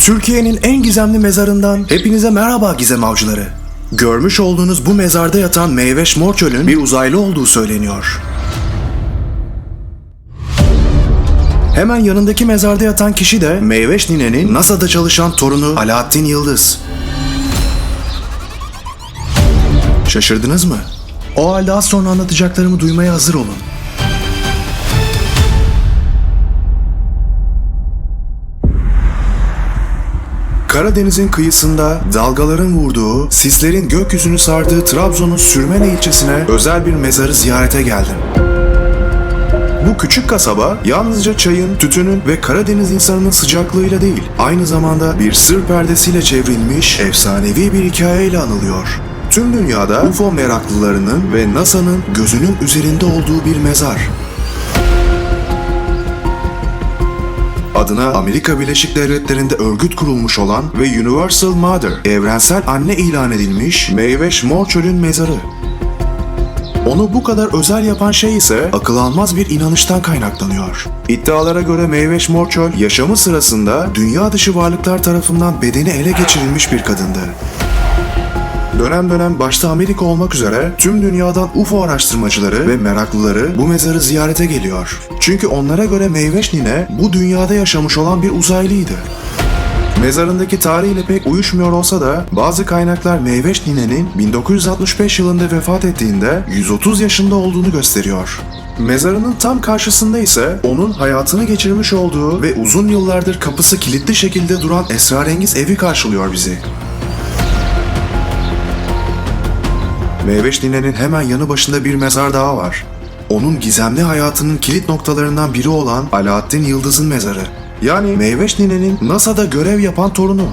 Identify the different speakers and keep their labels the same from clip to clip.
Speaker 1: Türkiye'nin en gizemli mezarından hepinize merhaba gizem avcıları. Görmüş olduğunuz bu mezarda yatan Meyveş Morçöl'ün bir uzaylı olduğu söyleniyor. Hemen yanındaki mezarda yatan kişi de Meyveş Nine'nin NASA'da çalışan torunu Alaaddin Yıldız. Şaşırdınız mı? O halde az sonra anlatacaklarımı duymaya hazır olun. Karadeniz'in kıyısında dalgaların vurduğu, sislerin gökyüzünü sardığı Trabzon'un Sürmene ilçesine özel bir mezarı ziyarete geldim. Bu küçük kasaba yalnızca çayın, tütünün ve Karadeniz insanının sıcaklığıyla değil, aynı zamanda bir sır perdesiyle çevrilmiş efsanevi bir hikayeyle anılıyor. Tüm dünyada UFO meraklılarının ve NASA'nın gözünün üzerinde olduğu bir mezar. Adına Amerika Birleşik Devletleri'nde örgüt kurulmuş olan ve Universal Mother, evrensel anne ilan edilmiş Meyveş Morçöl'ün mezarı. Onu bu kadar özel yapan şey ise akıl almaz bir inanıştan kaynaklanıyor. İddialara göre Meyveş Morçöl yaşamı sırasında dünya dışı varlıklar tarafından bedeni ele geçirilmiş bir kadındı. Dönem dönem başta Amerika olmak üzere tüm dünyadan UFO araştırmacıları ve meraklıları bu mezarı ziyarete geliyor. Çünkü onlara göre Meyveş Nine bu dünyada yaşamış olan bir uzaylıydı. Mezarındaki tarihiyle pek uyuşmuyor olsa da bazı kaynaklar Meyveş Nine'nin 1965 yılında vefat ettiğinde 130 yaşında olduğunu gösteriyor. Mezarının tam karşısında ise onun hayatını geçirmiş olduğu ve uzun yıllardır kapısı kilitli şekilde duran esrarengiz evi karşılıyor bizi. Meyveş Nine'nin hemen yanı başında bir mezar daha var. Onun gizemli hayatının kilit noktalarından biri olan Alaaddin Yıldız'ın mezarı. Yani Meyveş Nine'nin NASA'da görev yapan torunu.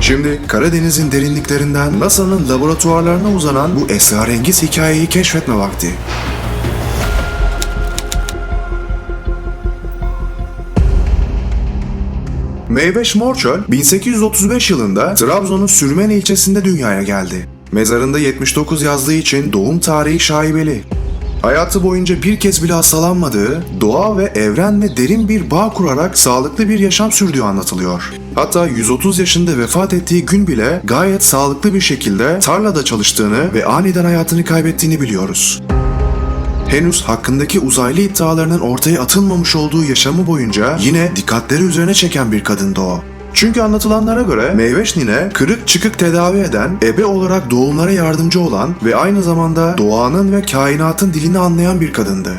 Speaker 1: Şimdi Karadeniz'in derinliklerinden NASA'nın laboratuvarlarına uzanan bu esrarengiz hikayeyi keşfetme vakti. Meyveş Morçöl 1835 yılında Trabzon'un Sürmen ilçesinde dünyaya geldi. Mezarında 79 yazdığı için doğum tarihi şaibeli. Hayatı boyunca bir kez bile hastalanmadığı, doğa ve evrenle derin bir bağ kurarak sağlıklı bir yaşam sürdüğü anlatılıyor. Hatta 130 yaşında vefat ettiği gün bile gayet sağlıklı bir şekilde tarlada çalıştığını ve aniden hayatını kaybettiğini biliyoruz. Henüz hakkındaki uzaylı iddialarının ortaya atılmamış olduğu yaşamı boyunca yine dikkatleri üzerine çeken bir kadındı o. Çünkü anlatılanlara göre Meyveş Nine kırık çıkık tedavi eden, ebe olarak doğumlara yardımcı olan ve aynı zamanda doğanın ve kainatın dilini anlayan bir kadındı.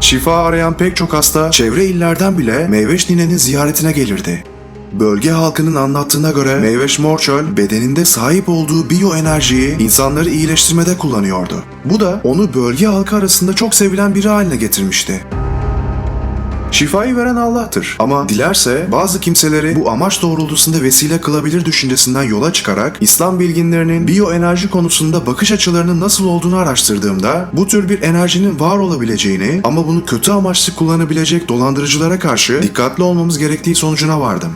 Speaker 1: Şifa arayan pek çok hasta çevre illerden bile Meyveş Nine'nin ziyaretine gelirdi. Bölge halkının anlattığına göre Meyveş Morçöl bedeninde sahip olduğu biyoenerjiyi insanları iyileştirmede kullanıyordu. Bu da onu bölge halkı arasında çok sevilen biri haline getirmişti. Şifayı veren Allah'tır. Ama dilerse bazı kimseleri bu amaç doğrultusunda vesile kılabilir düşüncesinden yola çıkarak İslam bilginlerinin biyoenerji konusunda bakış açılarının nasıl olduğunu araştırdığımda bu tür bir enerjinin var olabileceğini ama bunu kötü amaçlı kullanabilecek dolandırıcılara karşı dikkatli olmamız gerektiği sonucuna vardım.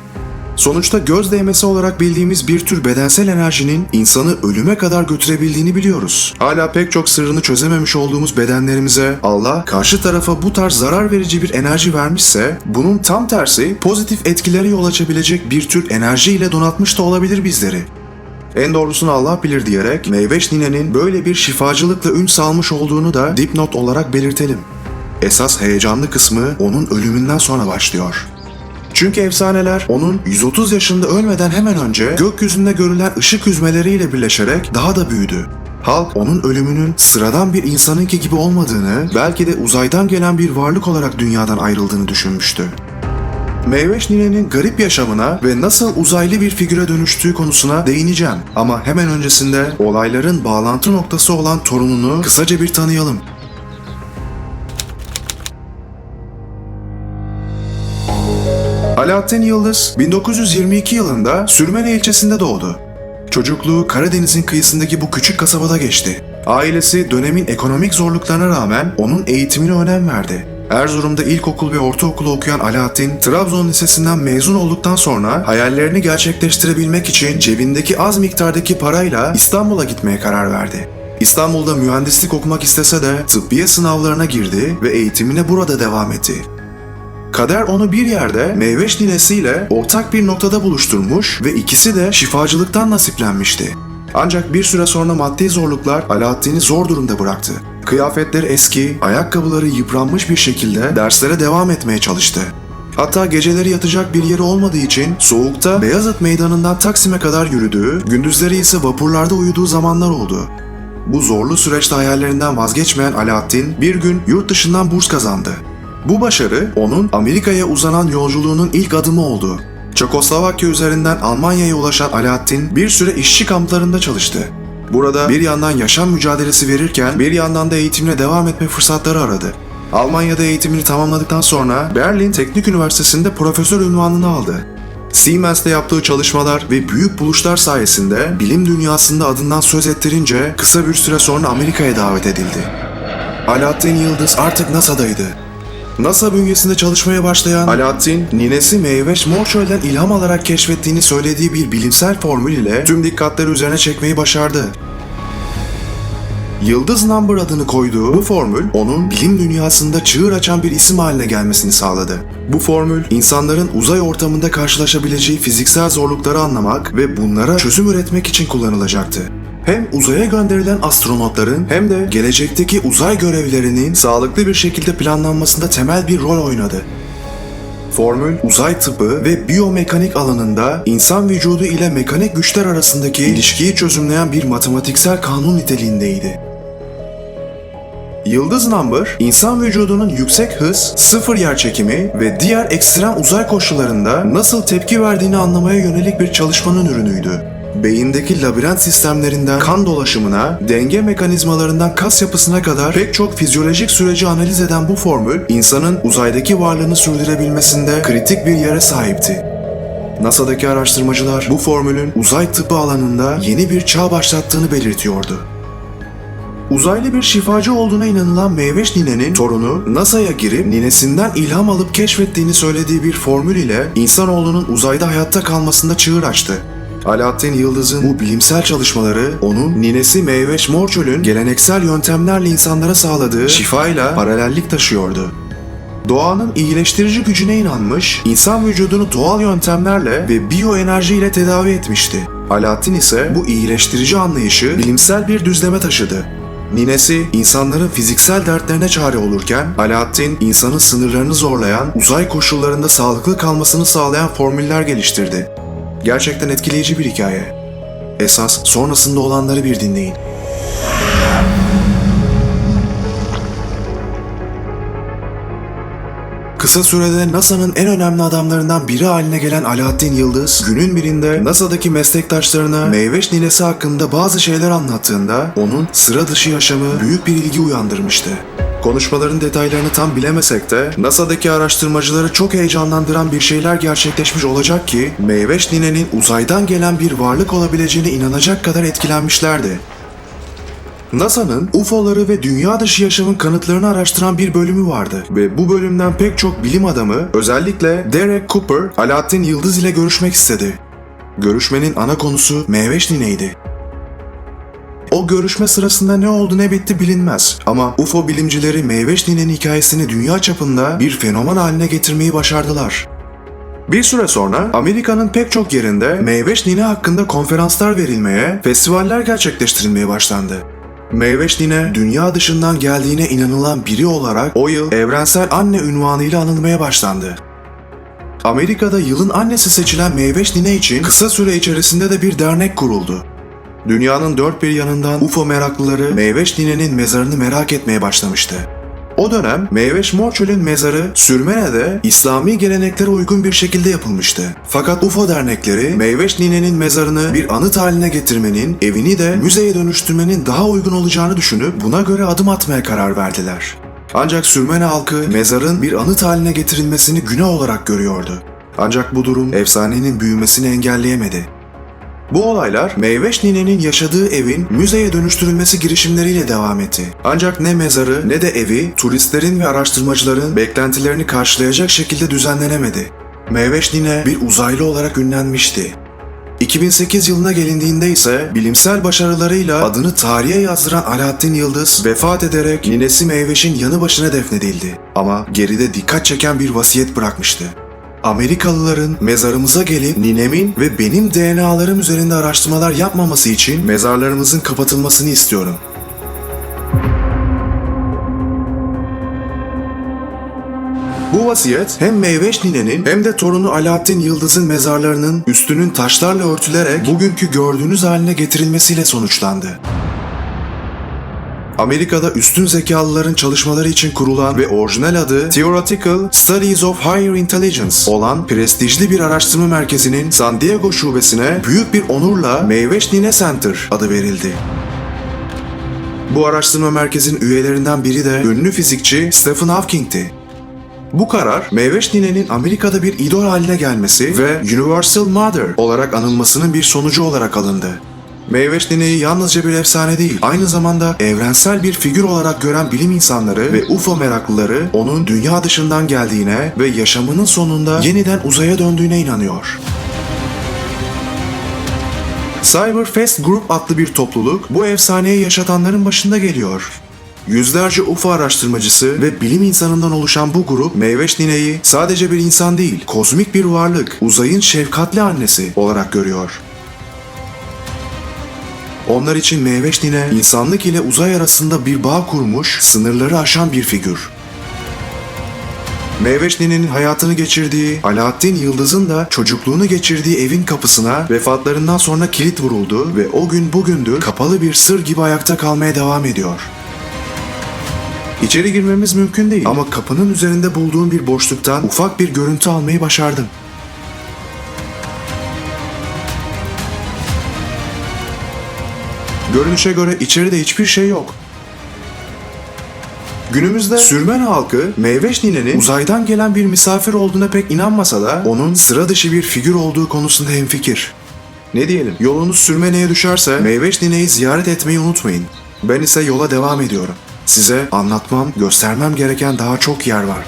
Speaker 1: Sonuçta göz değmesi olarak bildiğimiz bir tür bedensel enerjinin insanı ölüme kadar götürebildiğini biliyoruz. Hala pek çok sırrını çözememiş olduğumuz bedenlerimize Allah karşı tarafa bu tarz zarar verici bir enerji vermişse bunun tam tersi pozitif etkilere yol açabilecek bir tür enerji ile donatmış da olabilir bizleri. En doğrusunu Allah bilir diyerek Meyveş Nine'nin böyle bir şifacılıkla ün salmış olduğunu da dipnot olarak belirtelim. Esas heyecanlı kısmı onun ölümünden sonra başlıyor. Çünkü efsaneler onun 130 yaşında ölmeden hemen önce gökyüzünde görülen ışık hüzmeleriyle birleşerek daha da büyüdü. Halk onun ölümünün sıradan bir insanınki gibi olmadığını, belki de uzaydan gelen bir varlık olarak dünyadan ayrıldığını düşünmüştü. Meyveş Nine'nin garip yaşamına ve nasıl uzaylı bir figüre dönüştüğü konusuna değineceğim. Ama hemen öncesinde olayların bağlantı noktası olan torununu kısaca bir tanıyalım. Alaaddin Yıldız 1922 yılında Sürmene ilçesinde doğdu. Çocukluğu Karadeniz'in kıyısındaki bu küçük kasabada geçti. Ailesi dönemin ekonomik zorluklarına rağmen onun eğitimine önem verdi. Erzurum'da ilkokul ve ortaokulu okuyan Alaaddin, Trabzon Lisesi'nden mezun olduktan sonra hayallerini gerçekleştirebilmek için cebindeki az miktardaki parayla İstanbul'a gitmeye karar verdi. İstanbul'da mühendislik okumak istese de tıbbiye sınavlarına girdi ve eğitimine burada devam etti. Kader onu bir yerde Meyveş ninesiyle ortak bir noktada buluşturmuş ve ikisi de şifacılıktan nasiplenmişti. Ancak bir süre sonra maddi zorluklar Alaaddin'i zor durumda bıraktı. Kıyafetleri eski, ayakkabıları yıpranmış bir şekilde derslere devam etmeye çalıştı. Hatta geceleri yatacak bir yeri olmadığı için soğukta Beyazıt Meydanı'ndan Taksim'e kadar yürüdüğü, gündüzleri ise vapurlarda uyuduğu zamanlar oldu. Bu zorlu süreçte hayallerinden vazgeçmeyen Alaaddin bir gün yurt dışından burs kazandı. Bu başarı onun Amerika'ya uzanan yolculuğunun ilk adımı oldu. Çekoslovakya üzerinden Almanya'ya ulaşan Alaaddin bir süre işçi kamplarında çalıştı. Burada bir yandan yaşam mücadelesi verirken bir yandan da eğitimine devam etme fırsatları aradı. Almanya'da eğitimini tamamladıktan sonra Berlin Teknik Üniversitesi'nde profesör unvanını aldı. Siemens'te yaptığı çalışmalar ve büyük buluşlar sayesinde bilim dünyasında adından söz ettirince kısa bir süre sonra Amerika'ya davet edildi. Alaaddin Yıldız artık NASA'daydı. NASA bünyesinde çalışmaya başlayan Alaaddin, ninesi Meyveş Morçöl'den ilham alarak keşfettiğini söylediği bir bilimsel formül ile tüm dikkatleri üzerine çekmeyi başardı. Yıldız Number adını koyduğu bu formül onun bilim dünyasında çığır açan bir isim haline gelmesini sağladı. Bu formül insanların uzay ortamında karşılaşabileceği fiziksel zorlukları anlamak ve bunlara çözüm üretmek için kullanılacaktı. Hem uzaya gönderilen astronotların hem de gelecekteki uzay görevlerinin sağlıklı bir şekilde planlanmasında temel bir rol oynadı. Formül, uzay tıbbı ve biyomekanik alanında insan vücudu ile mekanik güçler arasındaki ilişkiyi çözümleyen bir matematiksel kanun niteliğindeydi. Yıldız Number, insan vücudunun yüksek hız, sıfır yerçekimi ve diğer ekstrem uzay koşullarında nasıl tepki verdiğini anlamaya yönelik bir çalışmanın ürünüydü. Beyindeki labirent sistemlerinden kan dolaşımına, denge mekanizmalarından kas yapısına kadar pek çok fizyolojik süreci analiz eden bu formül, insanın uzaydaki varlığını sürdürebilmesinde kritik bir yere sahipti. NASA'daki araştırmacılar bu formülün uzay tıbbı alanında yeni bir çağ başlattığını belirtiyordu. Uzaylı bir şifacı olduğuna inanılan Meyveş ninenin torunu NASA'ya girip ninesinden ilham alıp keşfettiğini söylediği bir formül ile insanoğlunun uzayda hayatta kalmasında çığır açtı. Alaaddin Yıldız'ın bu bilimsel çalışmaları onun ninesi Meyveş Morçöl'ün geleneksel yöntemlerle insanlara sağladığı şifayla paralellik taşıyordu. Doğanın iyileştirici gücüne inanmış, insan vücudunu doğal yöntemlerle ve biyoenerji ile tedavi etmişti. Alaaddin ise bu iyileştirici anlayışı bilimsel bir düzleme taşıdı. Ninesi insanların fiziksel dertlerine çare olurken Alaaddin insanın sınırlarını zorlayan, uzay koşullarında sağlıklı kalmasını sağlayan formüller geliştirdi. Gerçekten etkileyici bir hikaye. Esas sonrasında olanları bir dinleyin. Kısa sürede NASA'nın en önemli adamlarından biri haline gelen Alaaddin Yıldız, günün birinde NASA'daki meslektaşlarına Meyveş ninesi hakkında bazı şeyler anlattığında onun sıra dışı yaşamı büyük bir ilgi uyandırmıştı. Konuşmaların detaylarını tam bilemesek de NASA'daki araştırmacıları çok heyecanlandıran bir şeyler gerçekleşmiş olacak ki Meyveş ninenin uzaydan gelen bir varlık olabileceğine inanacak kadar etkilenmişlerdi. NASA'nın UFO'ları ve dünya dışı yaşamın kanıtlarını araştıran bir bölümü vardı ve bu bölümden pek çok bilim adamı özellikle Derek Cooper, Alaaddin Yıldız ile görüşmek istedi. Görüşmenin ana konusu Meyveş Nine'ydi. O görüşme sırasında ne oldu ne bitti bilinmez ama UFO bilimcileri Meyveş Nine'nin hikayesini dünya çapında bir fenomen haline getirmeyi başardılar. Bir süre sonra Amerika'nın pek çok yerinde Meyveş Nine hakkında konferanslar verilmeye, festivaller gerçekleştirilmeye başlandı. Meyveş Nine, dünya dışından geldiğine inanılan biri olarak o yıl evrensel anne ünvanıyla anılmaya başlandı. Amerika'da yılın annesi seçilen Meyveş Nine için kısa süre içerisinde de bir dernek kuruldu. Dünyanın dört bir yanından UFO meraklıları Meyveş Nine'nin mezarını merak etmeye başlamıştı. O dönem Meyveş Morçöl'ün mezarı Sürmene'de İslami geleneklere uygun bir şekilde yapılmıştı. Fakat UFO dernekleri Meyveş Nine'nin mezarını bir anıt haline getirmenin, evini de müzeye dönüştürmenin daha uygun olacağını düşünüp buna göre adım atmaya karar verdiler. Ancak Sürmene halkı mezarın bir anıt haline getirilmesini günah olarak görüyordu. Ancak bu durum efsanenin büyümesini engelleyemedi. Bu olaylar Meyveş Nine'nin yaşadığı evin müzeye dönüştürülmesi girişimleriyle devam etti. Ancak ne mezarı ne de evi turistlerin ve araştırmacıların beklentilerini karşılayacak şekilde düzenlenemedi. Meyveş Nine bir uzaylı olarak ünlenmişti. 2008 yılına gelindiğinde ise bilimsel başarılarıyla adını tarihe yazdıran Alaaddin Yıldız vefat ederek ninesi Meyveş'in yanı başına defnedildi. Ama geride dikkat çeken bir vasiyet bırakmıştı. Amerikalıların mezarımıza gelip ninemin ve benim DNA'larım üzerinde araştırmalar yapmaması için mezarlarımızın kapatılmasını istiyorum. Bu vasiyet hem Meyveş ninenin hem de torunu Alaaddin Yıldız'ın mezarlarının üstünün taşlarla örtülerek bugünkü gördüğünüz haline getirilmesiyle sonuçlandı. Amerika'da üstün zekalıların çalışmaları için kurulan ve orijinal adı Theoretical Studies of Higher Intelligence olan prestijli bir araştırma merkezinin San Diego şubesine büyük bir onurla Meyveş Nine Center adı verildi. Bu araştırma merkezinin üyelerinden biri de ünlü fizikçi Stephen Hawking'ti. Bu karar, Meyveş Nine'nin Amerika'da bir idol haline gelmesi ve Universal Mother olarak anılmasının bir sonucu olarak alındı. Meyveş Nine'yi yalnızca bir efsane değil, aynı zamanda evrensel bir figür olarak gören bilim insanları ve UFO meraklıları onun dünya dışından geldiğine ve yaşamının sonunda yeniden uzaya döndüğüne inanıyor. Cyberfest Group adlı bir topluluk bu efsaneyi yaşatanların başında geliyor. Yüzlerce UFO araştırmacısı ve bilim insanından oluşan bu grup Meyveş Nine'yi sadece bir insan değil, kozmik bir varlık, uzayın şefkatli annesi olarak görüyor. Onlar için Meyveş Nine, insanlık ile uzay arasında bir bağ kurmuş, sınırları aşan bir figür. Meyveş Nine'nin hayatını geçirdiği, Alaaddin Yıldız'ın da çocukluğunu geçirdiği evin kapısına vefatlarından sonra kilit vuruldu ve o gün bugündür kapalı bir sır gibi ayakta kalmaya devam ediyor. İçeri girmemiz mümkün değil ama kapının üzerinde bulduğum bir boşluktan ufak bir görüntü almayı başardım. Görünüşe göre içeride hiçbir şey yok. Günümüzde Sürmen halkı Meyveş Nine'nin uzaydan gelen bir misafir olduğuna pek inanmasa da onun sıra dışı bir figür olduğu konusunda hemfikir. Ne diyelim, yolunuz Sürmene'ye düşerse Meyveş Nine'yi ziyaret etmeyi unutmayın. Ben ise yola devam ediyorum. Size anlatmam, göstermem gereken daha çok yer var.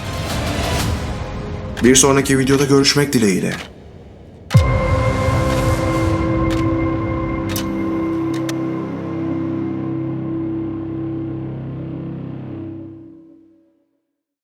Speaker 1: Bir sonraki videoda görüşmek dileğiyle.